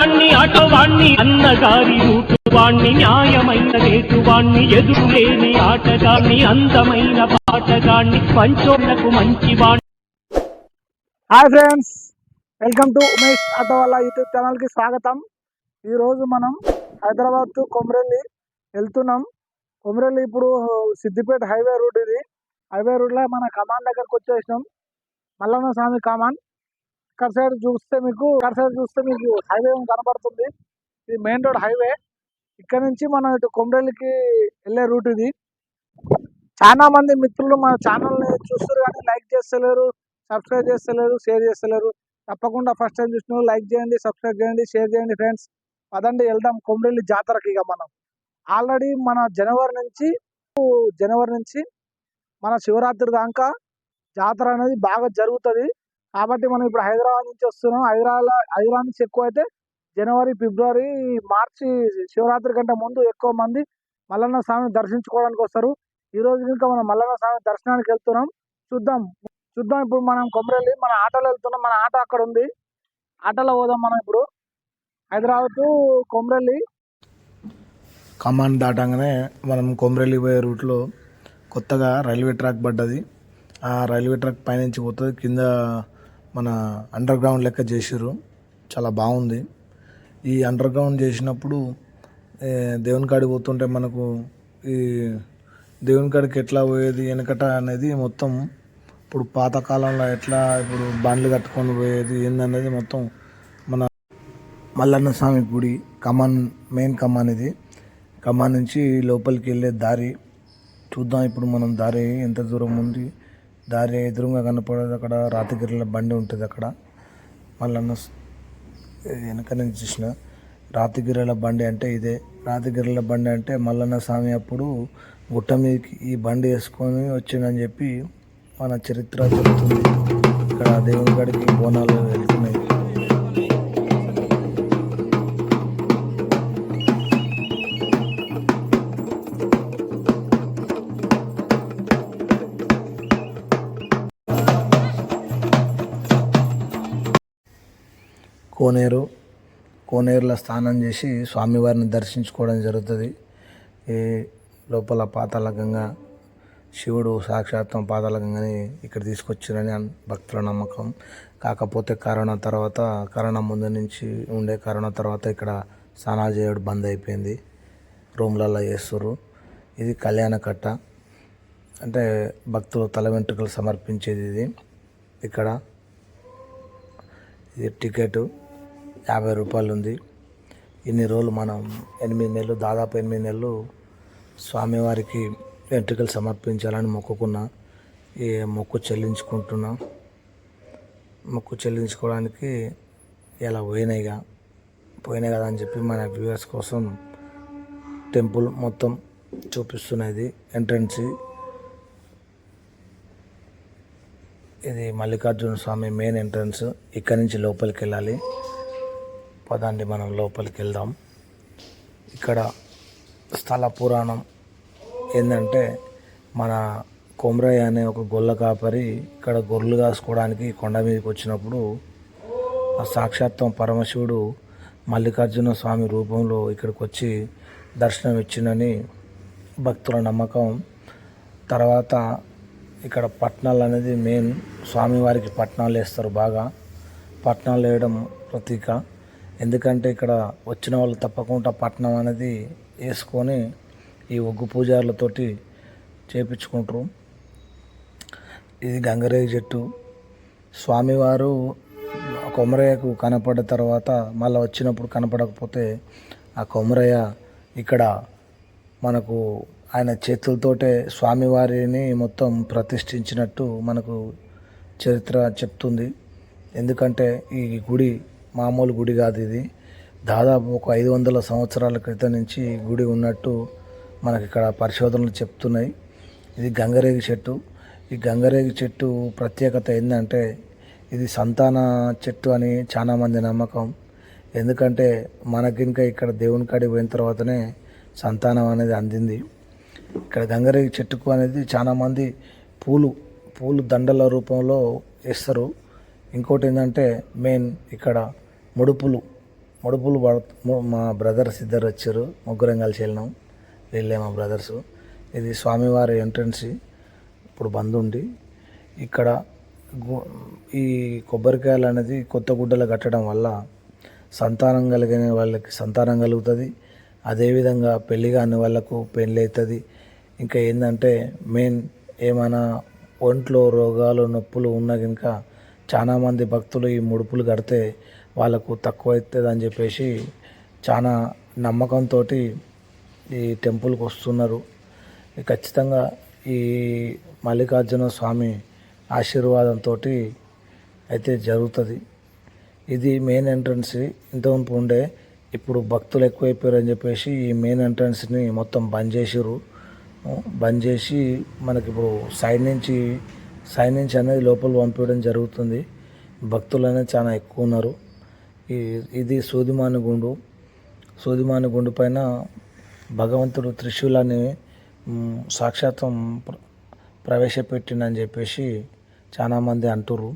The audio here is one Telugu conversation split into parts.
వాణ్ణి ఆటో అన్నగారి రూటువాణ్ణి న్యాయమైన రేటువాణ్ణి ఎదురులేని ఆటగాణ్ణి అందమైన పాటగాణ్ణి పంచోళ్ళకు మంచి వాణ్ణి hi friends welcome to Umesh auto వాళ్ళ యూట్యూబ్ ఛానల్కి స్వాగతం. ఈరోజు మనం హైదరాబాద్ టు కొమరెల్లి వెళ్తున్నాం. కొమరెల్లి ఇప్పుడు సిద్దిపేట హైవే రూట్ ఇది. హైవే రూట్లో మన కమాన్ దగ్గరకు వచ్చేసినాం. మల్లన్న స్వామి కమాండ్ అక్కడ సైడ్ చూస్తే మీకు అక్కడ సైడ్ చూస్తే మీకు హైవే కనబడుతుంది ఇది మెయిన్ రోడ్ హైవే. ఇక్కడ నుంచి మనం ఇటు కొమరెల్లికి వెళ్ళే రూట్ ఇది. చాలా మంది మిత్రులు మన ఛానల్ని చూస్తారు కానీ లైక్ చేస్తలేరు సబ్స్క్రైబ్ చేస్తలేరు షేర్ చేస్తలేరు. తప్పకుండా ఫస్ట్ టైం చూసిన లైక్ చేయండి సబ్స్క్రైబ్ చేయండి షేర్ చేయండి ఫ్రెండ్స్. పదండి వెళ్దాం కొమరెల్లి జాతరకి ఇక మనం. ఆల్రెడీ మన జనవరి నుంచి జనవరి నుంచి మన శివరాత్రి దాకా జాతర అనేది బాగా జరుగుతుంది. కాబట్టి మనం ఇప్పుడు హైదరాబాద్ నుంచి వస్తున్నాం. హైదరాబాద్ హైదరాబాద్ నుంచి ఎక్కువ అయితే జనవరి ఫిబ్రవరి మార్చి శివరాత్రి కంటే ముందు ఎక్కువ మంది మల్లన్న స్వామిని దర్శించుకోవడానికి వస్తారు. ఈ రోజు ఇంకా మనం మల్లన్న స్వామి దర్శనానికి వెళ్తున్నాం. చూద్దాం. చూద్దాం ఇప్పుడు మనం కొమరెల్లి మన ఆటోలో వెళ్తున్నాం. మన ఆటో అక్కడ ఉంది. ఆటోలో పోదాం మనం ఇప్పుడు. హైదరాబాద్ టు కొమరెల్లి కమాన్ దాటంగానే మనం కొమరెల్లి పోయే రూట్లో కొత్తగా రైల్వే ట్రాక్ పడ్డది. ఆ రైల్వే ట్రాక్ పైనుంచి పోతుంది. కింద మన అండర్ గ్రౌండ్ లెక్క చేసారు చాలా బాగుంది. ఈ అండర్ గ్రౌండ్ చేసినప్పుడు దేవుని కాడికి పోతుంటే మనకు ఈ దేవుని కాడికి ఎట్లా పోయేది వెనకట అనేది మొత్తం ఇప్పుడు పాతకాలంలో ఎట్లా ఇప్పుడు బండ్లు కట్టుకొని పోయేది ఏందనేది మొత్తం మన మల్లన్న స్వామి గుడి కమాన్ మెయిన్ కమాన్ ఇది కమాన్ నుంచి లోపలికి వెళ్ళే దారి చూద్దాం. ఇప్పుడు మనం దారి ఎంత దూరం ఉంది? దారి ఎదురుగా కనపడేది అక్కడ రాతిగిరిలో బండి ఉంటుంది అక్కడ. మల్లన్న వెనక నుంచి చూసిన రాతిగిరిల బండి అంటే ఇదే. రాతిగిరిల బండి అంటే మల్లన్న స్వామి అప్పుడు గుట్ట మీదకి ఈ బండి వేసుకొని వచ్చిందని చెప్పి మన చరిత్ర చెబుతుంది ఇక్కడ దేవుని కాడికి బోనాలు వెళ్తున్నాయి. కోనేరు కోనేరులో స్నానం చేసి స్వామివారిని దర్శించుకోవడం జరుగుతుంది. ఈ లోపల పాతాల గంగ శివుడు సాక్షాత్వం పాతాల గంగని ఇక్కడ తీసుకొచ్చారని భక్తుల నమ్మకం. కాకపోతే కరోనా తర్వాత కరోనా ముందు నుంచి ఉండే కరోనా తర్వాత ఇక్కడ స్నానాలు చేయడం బంద్ అయిపోయింది. రూమ్లలో చేస్తారు ఇది కళ్యాణ కట్ట అంటే భక్తులు తల వెంట్రుకలు సమర్పించేది ఇది. ఇక్కడ ఇది టికెట్. యాభై రూపాయలు ఉంది. ఇన్ని రోజులు మనం ఎనిమిది నెలలు దాదాపు ఎనిమిది నెలలు స్వామివారికి వెంట్రుకలు సమర్పించాలని మొక్కుకున్నా ఈ మొక్కు చెల్లించుకుంటున్నా. మొక్కు చెల్లించుకోవడానికి ఇలా పోయినాయిగా పోయినాయి కదా అని చెప్పి మన వ్యూవర్స్ కోసం టెంపుల్ మొత్తం చూపిస్తున్నది. ఎంట్రన్స్ ఇది మల్లికార్జున స్వామి మెయిన్ ఎంట్రన్స్. ఇక్కడి నుంచి లోపలికి వెళ్ళాలి. పదండి మనం లోపలికి వెళ్దాం ఇక్కడ స్థల పురాణం ఏంటంటే మన కొమరయ్య అనే ఒక గొల్ల కాపరి ఇక్కడ గొర్రెలు కాసుకోవడానికి కొండ మీదకి వచ్చినప్పుడు ఆ సాక్షాత్వం పరమశివుడు మల్లికార్జున స్వామి రూపంలో ఇక్కడికి వచ్చి దర్శనం ఇచ్చిందని భక్తుల నమ్మకం. తర్వాత ఇక్కడ పట్నాలు అనేది మెయిన్ స్వామివారికి పట్నాలు వేస్తారు బాగా. పట్నాలు వేయడం ప్రతీక. ఎందుకంటే ఇక్కడ వచ్చిన వాళ్ళు తప్పకుండా పట్నం అనేది వేసుకొని ఈ ఒగ్గు పూజారులతోటి చేపించుకుంటారు. ఇది గంగరేగి చెట్టు. స్వామివారు కొమరయ్యకు కనపడిన తర్వాత మళ్ళీ వచ్చినప్పుడు కనపడకపోతే ఆ కొమరయ్య ఇక్కడ మనకు ఆయన చేతులతోటే స్వామివారిని మొత్తం ప్రతిష్ఠించినట్టు మనకు చరిత్ర చెప్తుంది. ఎందుకంటే ఈ గుడి మామూలు గుడి కాదు ఇది. దాదాపు ఒక ఐదు వందల సంవత్సరాల క్రితం నుంచి గుడి ఉన్నట్టు మనకి ఇక్కడ పరిశోధనలు చెప్తున్నాయి. ఇది గంగరేగి చెట్టు. ఈ గంగరేగి చెట్టు ప్రత్యేకత ఏంటంటే ఇది సంతాన చెట్టు అని చాలామంది నమ్మకం. ఎందుకంటే మనకింకా ఇక్కడ దేవుని కాడికి పోయిన తర్వాతనే సంతానం అనేది అందింది. ఇక్కడ గంగరేగి చెట్టుకు అనేది చాలామంది పూలు పూలు దండల రూపంలో వేస్తారు. ఇంకోటి ఏంటంటే మెయిన్ ఇక్కడ ముడుపులు ముడుపులు మా బ్రదర్స్ ఇద్దరు వచ్చారు. ముగ్గురం కలిసి వెళ్ళినాం. వెళ్ళే మా బ్రదర్స్. ఇది స్వామివారి ఎంట్రన్స్ ఇప్పుడు బంద్ ఉంది ఇక్కడ ఈ కొబ్బరికాయలు అనేది కొత్త గుడ్డలు కట్టడం వల్ల సంతానం కలిగిన వాళ్ళకి సంతానం కలుగుతుంది. అదేవిధంగా పెళ్ళి కాని వాళ్ళకు పెళ్ళి అవుతుంది. ఇంకా ఏంటంటే మెయిన్ ఏమైనా ఒంట్లో రోగాలు నొప్పులు ఉన్నా కనుక చాలామంది భక్తులు ఈ ముడుపులు కడితే వాళ్ళకు తక్కువ అవుతుంది అని చెప్పేసి చాలా నమ్మకంతో ఈ టెంపుల్కి వస్తున్నారు. ఖచ్చితంగా ఈ మల్లికార్జున స్వామి ఆశీర్వాదంతో అయితే జరుగుతుంది. ఇది మెయిన్ ఎంట్రన్స్. ఇంతకుముందు ఉండే ఇప్పుడు భక్తులు ఎక్కువైపోయారని చెప్పేసి ఈ మెయిన్ ఎంట్రన్స్ని మొత్తం బంద్ చేసిర్రు. బంద్ చేసి మనకి ఇప్పుడు సైడ్ నుంచి సైన్ నుంచి అనేది లోపల పంపించడం జరుగుతుంది. భక్తులు అనేది చాలా ఎక్కువ ఉన్నారు. ఈ ఇది సూదిమాని గుండు. సూదిమాని గుండు పైన భగవంతుడు త్రిశూలాన్ని సాక్షాత్వం ప్ర- ప్రవేశపెట్టిండని చెప్పేసి చాలామంది అంటుర్రు.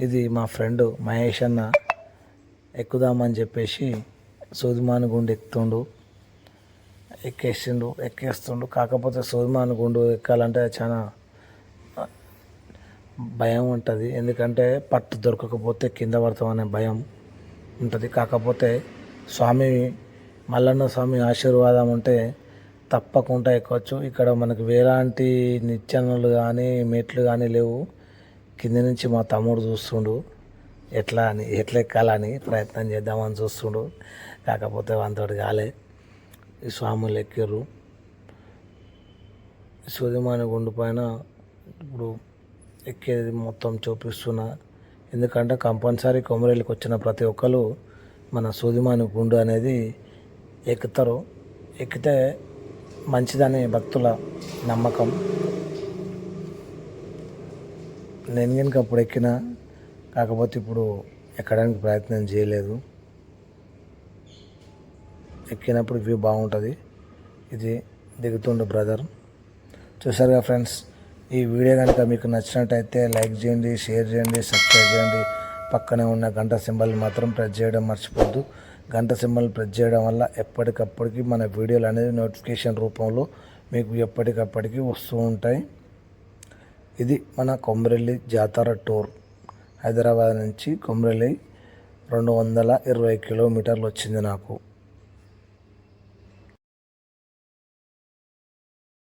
ఇది మా ఫ్రెండ్ మహేష్ అన్న ఎక్కుదామని చెప్పేసి సూదిమాని గుండు ఎక్కుతుండు. ఎక్కేసిండు ఎక్కేస్తుండు. కాకపోతే సూదిమాని గుండు ఎక్కాలంటే చాలా భయం ఉంటుంది. ఎందుకంటే పట్టు దొరకకపోతే కింద పడతామనే భయం ఉంటుంది. కాకపోతే స్వామి మల్లన్న స్వామి ఆశీర్వాదం ఉంటే తప్పకుండా ఎక్కవచ్చు ఇక్కడ మనకు వేలాంటి నిచ్చెనలు కానీ మెట్లు కానీ లేవు. కింద నుంచి మా తమ్ముడు చూస్తుండు. ఎట్లా అని ఎట్లా ఎక్కాలని ప్రయత్నం చేద్దామని చూస్తుండు. కాకపోతే వంతోటి కాలే. ఈ స్వాములు ఎక్కిర్రు. సూర్యమాని గుండు పైన ఇప్పుడు ఎక్కేది మొత్తం చూపిస్తున్నా. ఎందుకంటే కంపల్సరీ కొమరేళ్ళకి వచ్చిన ప్రతి ఒక్కరు మన సూదిమాని గుండు అనేది ఎక్కుతారు. ఎక్కితే మంచిదని భక్తుల నమ్మకం. నేను కనుక అప్పుడు ఎక్కిన కాకపోతే ఇప్పుడు ఎక్కడానికి ప్రయత్నం చేయలేదు. ఎక్కినప్పుడు వ్యూ బాగుంటుంది. ఇది దిగుతుండు బ్రదర్. చూసారుగా ఫ్రెండ్స్ ఈ వీడియో కనుక మీకు నచ్చినట్టయితే లైక్ చేయండి షేర్ చేయండి సబ్స్క్రైబ్ చేయండి. పక్కనే ఉన్న గంట సింబల్ మాత్రం ప్రెస్ చేయడం మర్చిపోద్దు గంట సింబల్ ప్రెస్ చేయడం వల్ల ఎప్పటికప్పటికి మన వీడియోలు అనేది నోటిఫికేషన్ రూపంలో మీకు ఎప్పటికప్పటికి వస్తూ ఉంటాయి. ఇది మన కొమరెల్లి జాతర టూర్. హైదరాబాద్ నుంచి కొమరెల్లి రెండు వందల ఇరవై కిలోమీటర్లు వచ్చింది నాకు.